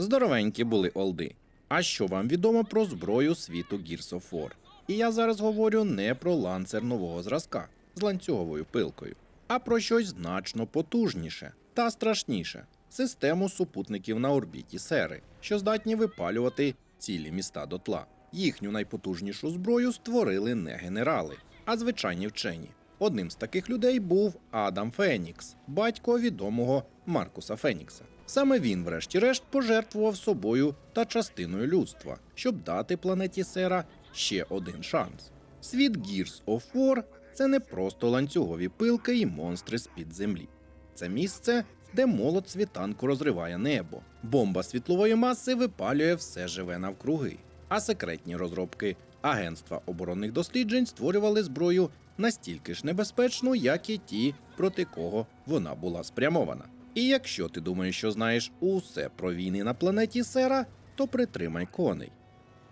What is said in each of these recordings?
Здоровенькі були олди. А що вам відомо про зброю світу Gears of War? І я зараз говорю не про ланцер нового зразка з ланцюговою пилкою, а про щось значно потужніше та страшніше систему супутників на орбіті Сери, що здатні випалювати цілі міста дотла. Їхню найпотужнішу зброю створили не генерали, а звичайні вчені. Одним з таких людей був Адам Фенікс, батько відомого Маркуса Фенікса. Саме він, врешті-решт, пожертвував собою та частиною людства, щоб дати планеті Сера ще один шанс. Світ Gears of War – це не просто ланцюгові пилки і монстри з-під землі. Це місце, де молот світанку розриває небо. Бомба світлової маси випалює все живе навкруги. А секретні розробки Агентства оборонних досліджень створювали зброю настільки ж небезпечну, як і ті, проти кого вона була спрямована. І якщо ти думаєш, що знаєш усе про війни на планеті Сера, то притримай коней.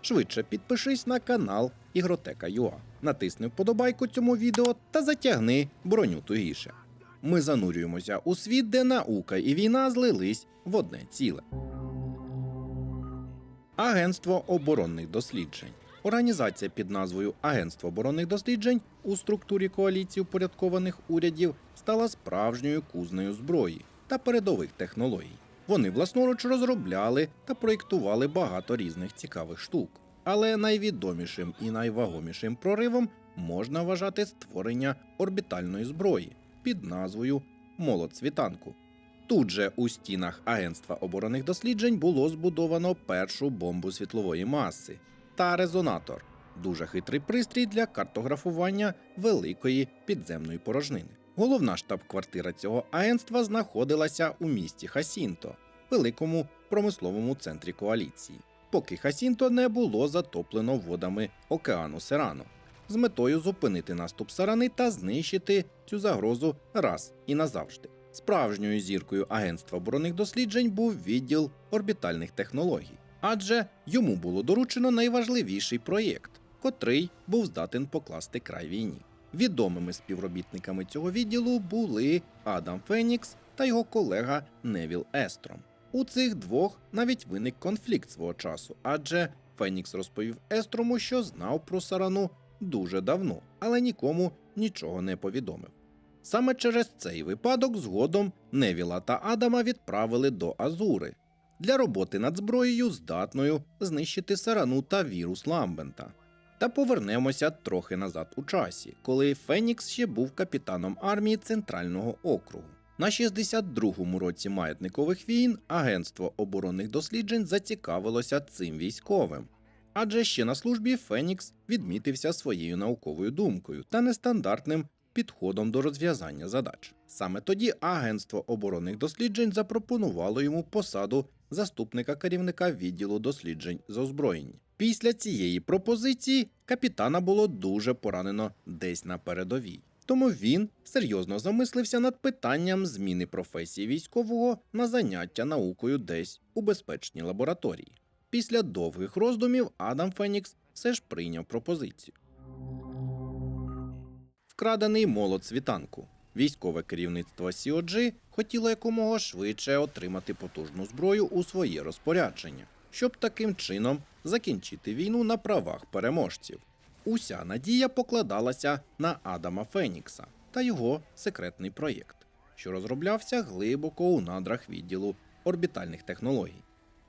Швидше підпишись на канал Ігротека.ua, натисни вподобайку цьому відео та затягни броню тугіше. Ми занурюємося у світ, де наука і війна злились в одне ціле. Агентство оборонних досліджень. Організація під назвою Агентство оборонних досліджень у структурі коаліції упорядкованих урядів стала справжньою кузнею зброї та передових технологій. Вони власноруч розробляли та проєктували багато різних цікавих штук. Але найвідомішим і найвагомішим проривом можна вважати створення орбітальної зброї під назвою Молот світанку. Тут же у стінах Агентства оборонних досліджень було збудовано першу бомбу світлової маси та резонатор дуже хитрий пристрій для картографування великої підземної порожнини. Головна штаб-квартира цього агентства знаходилася у місті Хасінто, великому промисловому центрі коаліції, поки Хасінто не було затоплено водами океану Серано, з метою зупинити наступ сарани та знищити цю загрозу раз і назавжди. Справжньою зіркою Агентства оборонних досліджень був відділ орбітальних технологій, адже йому було доручено найважливіший проєкт, котрий був здатен покласти край війні. Відомими співробітниками цього відділу були Адам Фенікс та його колега Невіл Естром. У цих двох навіть виник конфлікт свого часу, адже Фенікс розповів Естрому, що знав про сарану дуже давно, але нікому нічого не повідомив. Саме через цей випадок згодом Невіла та Адама відправили до Азури для роботи над зброєю, здатною знищити сарану та вірус Ламбента. Та повернемося трохи назад у часі, коли Фенікс ще був капітаном армії Центрального округу. На 62-му році маятникових війн Агентство оборонних досліджень зацікавилося цим військовим. Адже ще на службі Фенікс відмітився своєю науковою думкою та нестандартним підходом до розв'язання задач. Саме тоді Агентство оборонних досліджень запропонувало йому посаду заступника керівника відділу досліджень з озброєнь. Після цієї пропозиції капітана було дуже поранено десь на передовій. Тому він серйозно замислився над питанням зміни професії військового на заняття наукою десь у безпечній лабораторії. Після довгих роздумів Адам Фенікс все ж прийняв пропозицію. Вкрадений молот світанку. Військове керівництво COG хотіло якомога швидше отримати потужну зброю у своє розпорядження, щоб таким чином закінчити війну на правах переможців. Уся надія покладалася на Адама Фенікса та його секретний проєкт, що розроблявся глибоко у надрах відділу орбітальних технологій.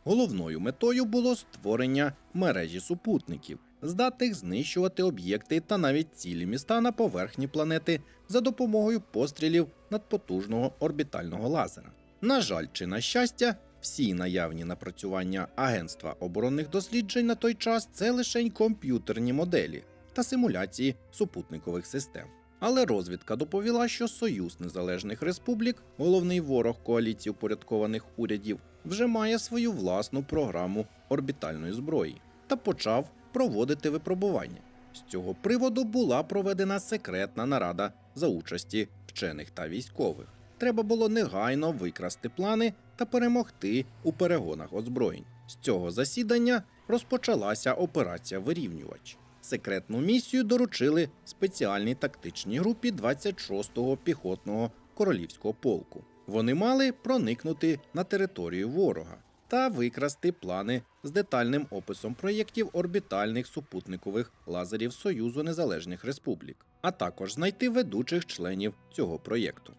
Головною метою було створення мережі супутників, здатних знищувати об'єкти та навіть цілі міста на поверхні планети за допомогою пострілів надпотужного орбітального лазера. На жаль, чи на щастя, всі наявні напрацювання Агентства оборонних досліджень на той час це лише комп'ютерні моделі та симуляції супутникових систем. Але розвідка доповіла, що Союз Незалежних Республік, головний ворог коаліції упорядкованих урядів, вже має свою власну програму орбітальної зброї та почав проводити випробування. З цього приводу була проведена секретна нарада за участі вчених та військових. Треба було негайно викрасти плани та перемогти у перегонах озброєнь. З цього засідання розпочалася операція Вирівнювач. Секретну місію доручили спеціальній тактичній групі 26-го піхотного королівського полку. Вони мали проникнути на територію ворога, та викрасти плани з детальним описом проєктів орбітальних супутникових лазерів Союзу Незалежних Республік, а також знайти ведучих членів цього проєкту.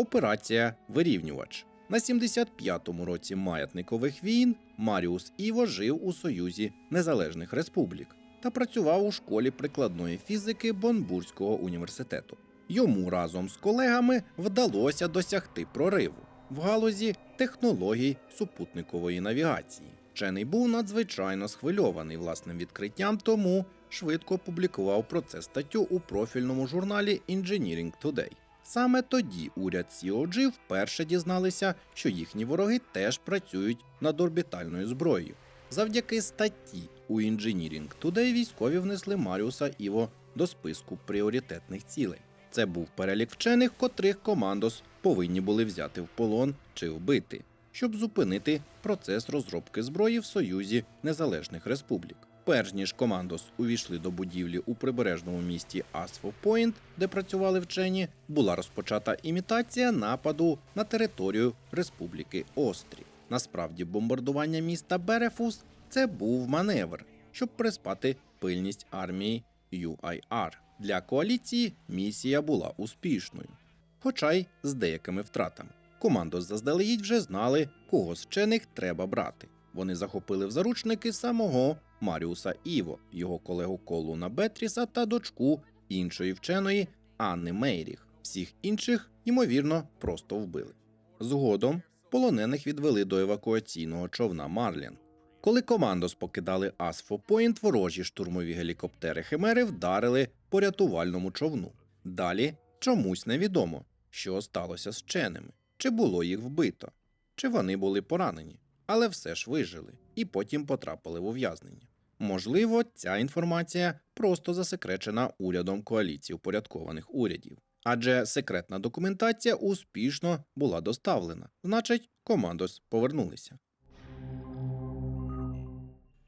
Операція Вирівнювач. На 75-му році маятникових війн Маріус Іво жив у Союзі Незалежних Республік та працював у школі прикладної фізики Бонбурзького університету. Йому разом з колегами вдалося досягти прориву в галузі технологій супутникової навігації. Вчений був надзвичайно схвильований власним відкриттям, тому швидко опублікував про це статтю у профільному журналі Engineering Today. Саме тоді уряд COG вперше дізналися, що їхні вороги теж працюють над орбітальною зброєю. Завдяки статті у Engineering Today військові внесли Маріуса Іво до списку пріоритетних цілей. Це був перелік вчених, котрих командос повинні були взяти в полон чи вбити, щоб зупинити процес розробки зброї в Союзі Незалежних Республік. Перш ніж командос увійшли до будівлі у прибережному місті Асфо Пойнт, де працювали вчені, була розпочата імітація нападу на територію Республіки Острів. Насправді, бомбардування міста Берефус це був маневр, щоб приспати пильність армії UIR. Для коаліції місія була успішною, хоча й з деякими втратами. Командос заздалегідь вже знали, кого з вчених треба брати. Вони захопили в заручники самого Маріуса Іво, його колегу Колуна Бетріса та дочку іншої вченої Анни Мейріх. Всіх інших, ймовірно, просто вбили. Згодом полонених відвели до евакуаційного човна Марлін. Коли командос покидали Асфо Пойнт, ворожі штурмові гелікоптери Химери вдарили по рятувальному човну. Далі чомусь невідомо, що сталося з вченими, чи було їх вбито, чи вони були поранені, але все ж вижили і потім потрапили в ув'язнення. Можливо, ця інформація просто засекречена урядом коаліції упорядкованих урядів. Адже секретна документація успішно була доставлена, значить, командос повернулися.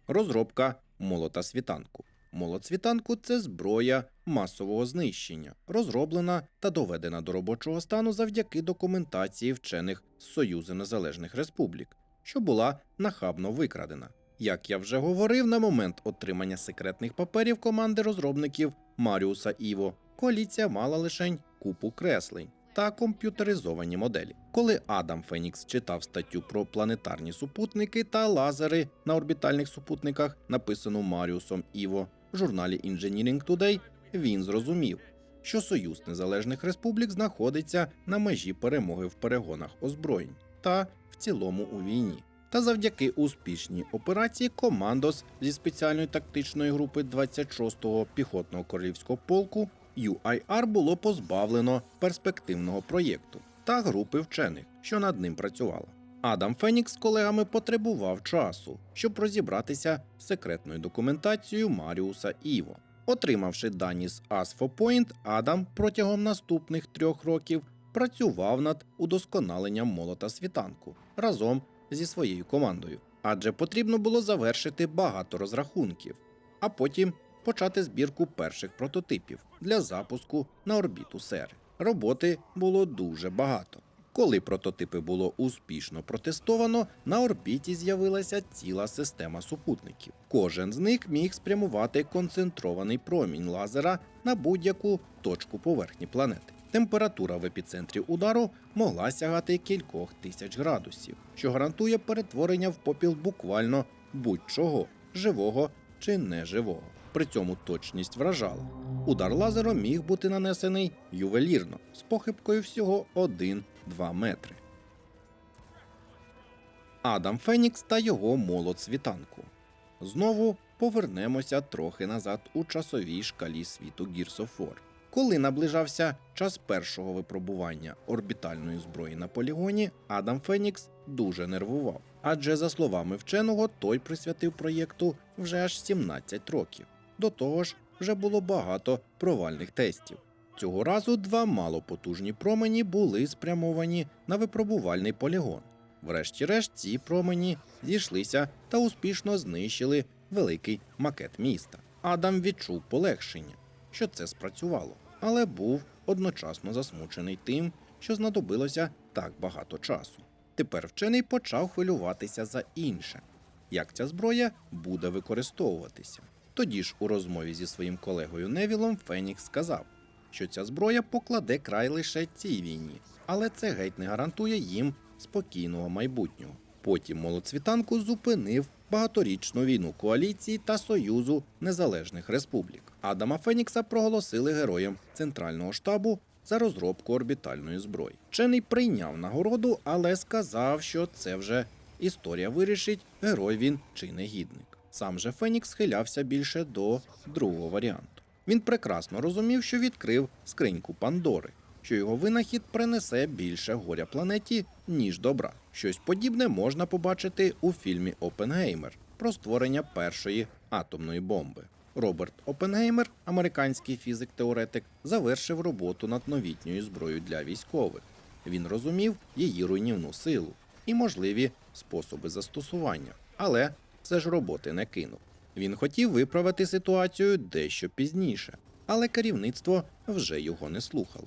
Розробка молота світанку. Молот світанку це зброя масового знищення, розроблена та доведена до робочого стану завдяки документації вчених з Союзу Незалежних Республік, що була нахабно викрадена. Як я вже говорив, на момент отримання секретних паперів команди розробників Маріуса Іво, коаліція мала лише купу креслень та комп'ютеризовані моделі. Коли Адам Фенікс читав статтю про планетарні супутники та лазери на орбітальних супутниках, написану Маріусом Іво в журналі Engineering Today, він зрозумів, що Союз Незалежних Республік знаходиться на межі перемоги в перегонах озброєнь та в цілому у війні. Та завдяки успішній операції Командос зі спеціальної тактичної групи 26-го піхотного королівського полку UIR було позбавлено перспективного проєкту та групи вчених, що над ним працювала. Адам Фенікс з колегами потребував часу, щоб розібратися з секретною документацією Маріуса Іво. Отримавши дані з Asfo Point, Адам протягом наступних трьох років працював над удосконаленням молота світанку разом зі своєю командою, адже потрібно було завершити багато розрахунків, а потім почати збірку перших прототипів для запуску на орбіту Сери. Роботи було дуже багато. Коли прототипи було успішно протестовано, на орбіті з'явилася ціла система супутників. Кожен з них міг спрямувати концентрований промінь лазера на будь-яку точку поверхні планети. Температура в епіцентрі удару могла сягати кількох тисяч градусів, що гарантує перетворення в попіл буквально будь-чого живого чи неживого. При цьому точність вражала. Удар лазером міг бути нанесений ювелірно з похибкою всього 1-2 метри. Адам Фенікс та його молот світанку. Знову повернемося трохи назад у часовій шкалі світу Gears of War. Коли наближався час першого випробування орбітальної зброї на полігоні, Адам Фенікс дуже нервував. Адже, за словами вченого, той присвятив проєкту вже аж 17 років. До того ж, вже було багато провальних тестів. Цього разу два малопотужні промені були спрямовані на випробувальний полігон. Врешті-решт, ці промені зійшлися та успішно знищили великий макет міста. Адам відчув полегшення, що це спрацювало, але був одночасно засмучений тим, що знадобилося так багато часу. Тепер вчений почав хвилюватися за інше. Як ця зброя буде використовуватися? Тоді ж у розмові зі своїм колегою Невілом Фенікс сказав, що ця зброя покладе край лише цій війні, але це геть не гарантує їм спокійного майбутнього. Потім молодцвітанку зупинив багаторічну війну коаліції та Союзу Незалежних Республік. Адама Фенікса проголосили героєм Центрального штабу за розробку орбітальної зброї. Вчений прийняв нагороду, але сказав, що це вже історія вирішить, герой він чи негідник. Сам же Фенікс схилявся більше до другого варіанту. Він прекрасно розумів, що відкрив скриньку Пандори, що його винахід принесе більше горя планеті, ніж добра. Щось подібне можна побачити у фільмі Опенгеймер про створення першої атомної бомби. Роберт Опенгеймер, американський фізик-теоретик, завершив роботу над новітньою зброєю для військових. Він розумів її руйнівну силу і можливі способи застосування, але все ж роботи не кинув. Він хотів виправити ситуацію дещо пізніше, але керівництво вже його не слухало.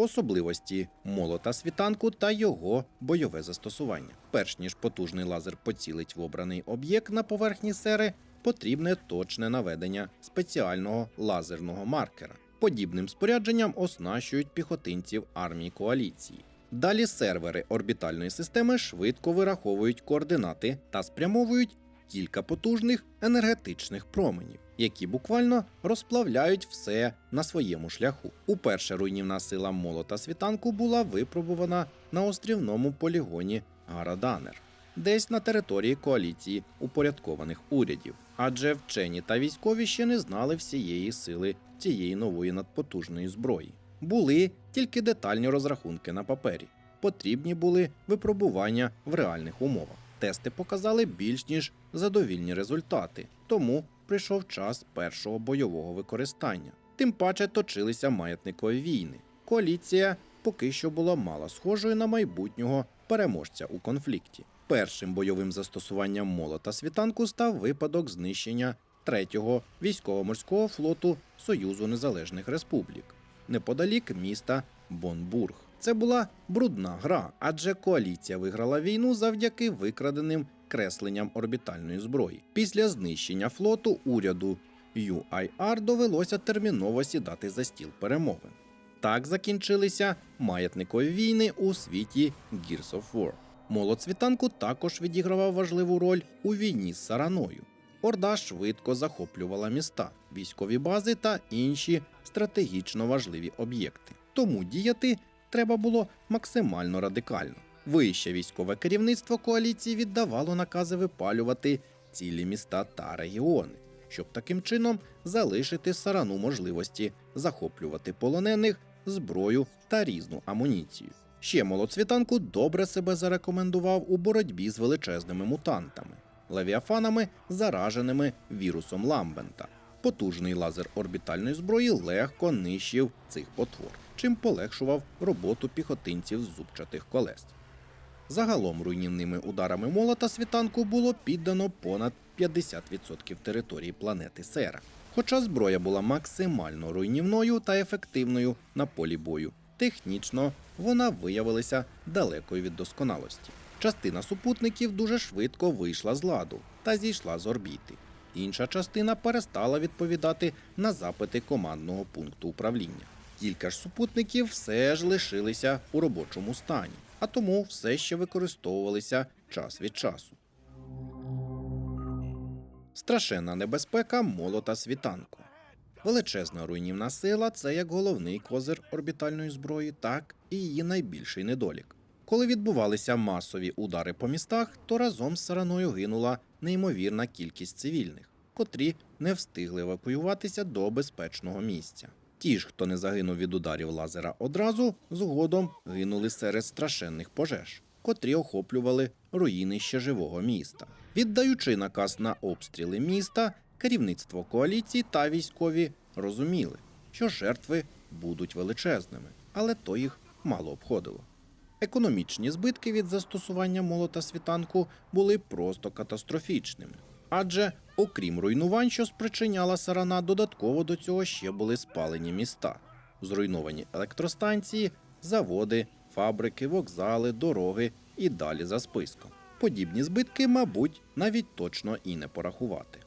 Особливості молота світанку та його бойове застосування. Перш ніж потужний лазер поцілить в обраний об'єкт на поверхні сери, потрібне точне наведення спеціального лазерного маркера. Подібним спорядженням оснащують піхотинців армії коаліції. Далі сервери орбітальної системи швидко вираховують координати та спрямовують кілька потужних енергетичних променів, які буквально розплавляють все на своєму шляху. Уперше руйнівна сила молота світанку була випробувана на острівному полігоні Гараданер, десь на території коаліції упорядкованих урядів, адже вчені та військові ще не знали всієї сили цієї нової надпотужної зброї. Були тільки детальні розрахунки на папері. Потрібні були випробування в реальних умовах. Тести показали більш ніж задовільні результати, тому прийшов час першого бойового використання. Тим паче точилися маятникові війни. Коаліція поки що була мало схожою на майбутнього переможця у конфлікті. Першим бойовим застосуванням молота світанку став випадок знищення третього військово-морського флоту Союзу Незалежних Республік неподалік міста Бонбург. Це була брудна гра, адже коаліція виграла війну завдяки викраденим кресленням орбітальної зброї. Після знищення флоту уряду UIR довелося терміново сідати за стіл перемовин. Так закінчилися маятникові війни у світі Gears of War. Молод світанку також відігравав важливу роль у війні з Сараною. Орда швидко захоплювала міста, військові бази та інші стратегічно важливі об'єкти. Тому діяти треба було максимально радикально. Вище військове керівництво коаліції віддавало накази випалювати цілі міста та регіони, щоб таким чином залишити сарану можливості захоплювати полонених, зброю та різну амуніцію. Ще молодцвітанку добре себе зарекомендував у боротьбі з величезними мутантами левіафанами, зараженими вірусом Ламбента. Потужний лазер орбітальної зброї легко нищив цих потвор, чим полегшував роботу піхотинців з зубчатих колес. Загалом руйнівними ударами молота світанку було піддано понад 50% території планети Сера. Хоча зброя була максимально руйнівною та ефективною на полі бою, технічно вона виявилася далекою від досконалості. Частина супутників дуже швидко вийшла з ладу та зійшла з орбіти. Інша частина перестала відповідати на запити командного пункту управління. Кілька ж супутників все ж лишилися у робочому стані, а тому все ще використовувалися час від часу. Страшенна небезпека молота світанку. Величезна руйнівна сила це як головний козир орбітальної зброї, так і її найбільший недолік. Коли відбувалися масові удари по містах, то разом з сараною гинула неймовірна кількість цивільних, котрі не встигли евакуюватися до безпечного місця. Ті ж, хто не загинув від ударів лазера одразу, згодом гинули серед страшенних пожеж, котрі охоплювали руїни ще живого міста. Віддаючи наказ на обстріли міста, керівництво коаліції та військові розуміли, що жертви будуть величезними, але то їх мало обходило. Економічні збитки від застосування молота світанку були просто катастрофічними. Адже, окрім руйнувань, що спричиняла сарана, додатково до цього ще були спалені міста, зруйновані електростанції, заводи фабрики, вокзали, дороги і далі за списком. Подібні збитки, мабуть, навіть точно і не порахувати.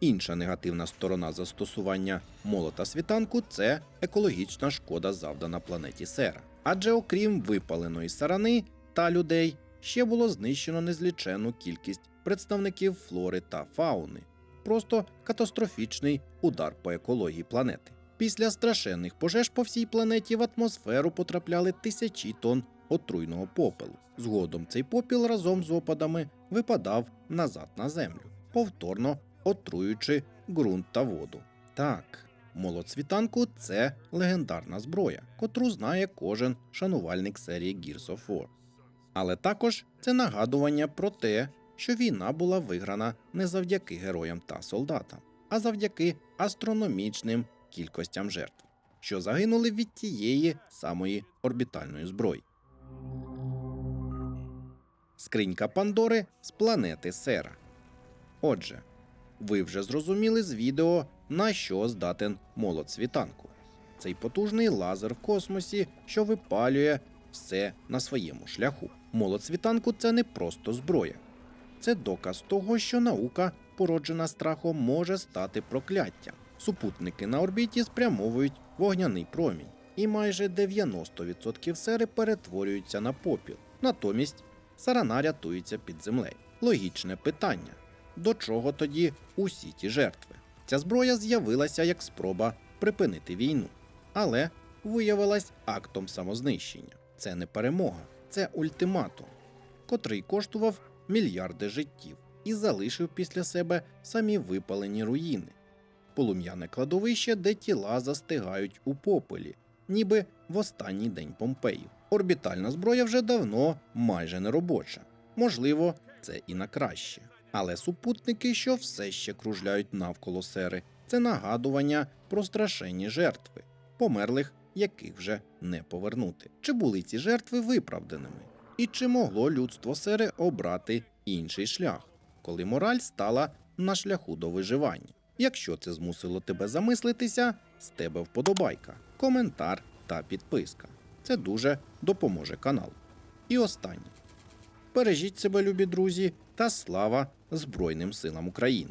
Інша негативна сторона застосування молота світанку це екологічна шкода, завдана планеті Сера. Адже окрім випаленої сарани та людей, ще було знищено незліченну кількість представників флори та фауни. Просто катастрофічний удар по екології планети. Після страшенних пожеж по всій планеті в атмосферу потрапляли тисячі тонн отруйного попелу. Згодом цей попіл разом з опадами випадав назад на землю, повторно отруюючи ґрунт та воду. Так, молот світанку це легендарна зброя, котру знає кожен шанувальник серії Gears of War. Але також це нагадування про те, що війна була виграна не завдяки героям та солдатам, а завдяки астрономічним кількостям жертв, що загинули від тієї самої орбітальної зброї. Скринька Пандори з планети Сера. Отже, ви вже зрозуміли з відео, на що здатен молот світанку. Цей потужний лазер в космосі, що випалює все на своєму шляху. Молот світанку це не просто зброя. Це доказ того, що наука, породжена страхом, може стати прокляттям. Супутники на орбіті спрямовують вогняний промінь, і майже 90% сери перетворюються на попіл. Натомість сарана рятується під землею. Логічне питання: до чого тоді усі ті жертви? Ця зброя з'явилася як спроба припинити війну, але виявилась актом самознищення. Це не перемога, це ультиматум, котрий коштував мільярди життів і залишив після себе самі випалені руїни, полум'яне кладовище, де тіла застигають у попелі, ніби в останній день Помпеїв. Орбітальна зброя вже давно майже не робоча. Можливо, це і на краще. Але супутники, що все ще кружляють навколо сери, це нагадування про страшенні жертви, померлих, яких вже не повернути. Чи були ці жертви виправданими? І чи могло людство сери обрати інший шлях, коли мораль стала на шляху до виживання? Якщо це змусило тебе замислитися, з тебе вподобайка, коментар та підписка. Це дуже допоможе каналу. І останнє. Бережіть себе, любі друзі, та слава Збройним силам України!